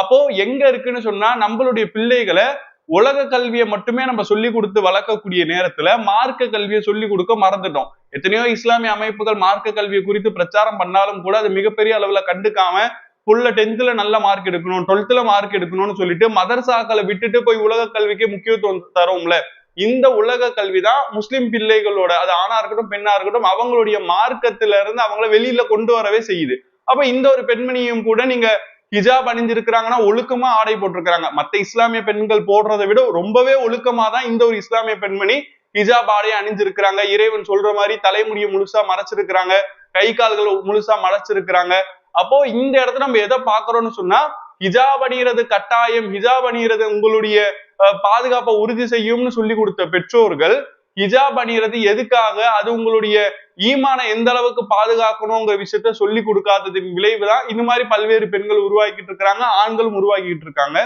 அப்போ எங்க இருக்குன்னு சொன்னா நம்மளுடைய பிள்ளைகளை உலக கல்வியை மட்டுமே நம்ம சொல்லி கொடுத்து வளர்க்கக்கூடிய நேரத்துல மார்க்க கல்வியை சொல்லி கொடுக்க மறந்துட்டோம். எத்தனையோ இஸ்லாமிய அமைப்புகள் மார்க்க கல்வியை குறித்து பிரச்சாரம் பண்ணாலும் கூட அது மிகப்பெரிய அளவுல கண்டுக்காம ஃபுல்ல டென்த்ல நல்ல மார்க் எடுக்கணும் டுவெல்த்ல மார்க் எடுக்கணும்னு சொல்லிட்டு மதர்சாக்களை விட்டுட்டு போய் உலக கல்விக்கு முக்கியத்துவம் தரோம்ல? இந்த உலக கல்விதான் முஸ்லிம் பிள்ளைகளோட அது ஆணா இருக்கட்டும் பெண்ணா இருக்கட்டும் அவங்களுடைய மார்க்கத்துல இருந்து அவங்கள வெளியில கொண்டு வரவே செய்யுது. அப்ப இந்த ஒரு பெண்மணியும் கூட நீங்க ஹிஜாப் அணிஞ்சிருக்கிறாங்கன்னா ஒழுக்கமா ஆடை போட்டிருக்கிறாங்க. மத்த இஸ்லாமிய பெண்கள் போடுறதை விட ரொம்பவே ஒழுக்கமா தான் இந்த ஒரு இஸ்லாமிய பெண்மணி ஹிஜாப் ஆடையை அணிஞ்சிருக்கிறாங்க இறைவன் சொல்ற மாதிரி தலைமுடியை முழுசா மறைச்சிருக்கிறாங்க. கை கால்கள் முழுசா மறைச்சிருக்கிறாங்க. அப்போ இந்த இடத்துல நம்ம எதை பாக்குறோம்னு சொன்னா ஹிஜாப் அணிகிறது கட்டாயம் ஹிஜாப் அணிகிறது உங்களுடைய பாதுகாப்பை உறுதி செய்யும்னு சொல்லி கொடுத்த பெற்றோர்கள் ஹிஜாப் அணிகிறது எதுக்காக? அது உங்களுடைய ஈமான எந்த அளவுக்கு பாதுகாக்கணுங்கிற விஷயத்த சொல்லி கொடுக்காததின் விளைவுதான் இந்த மாதிரி பல்வேறு பெண்கள் உருவாக்கிட்டு இருக்கிறாங்க ஆண்களும் உருவாக்கிட்டு இருக்காங்க.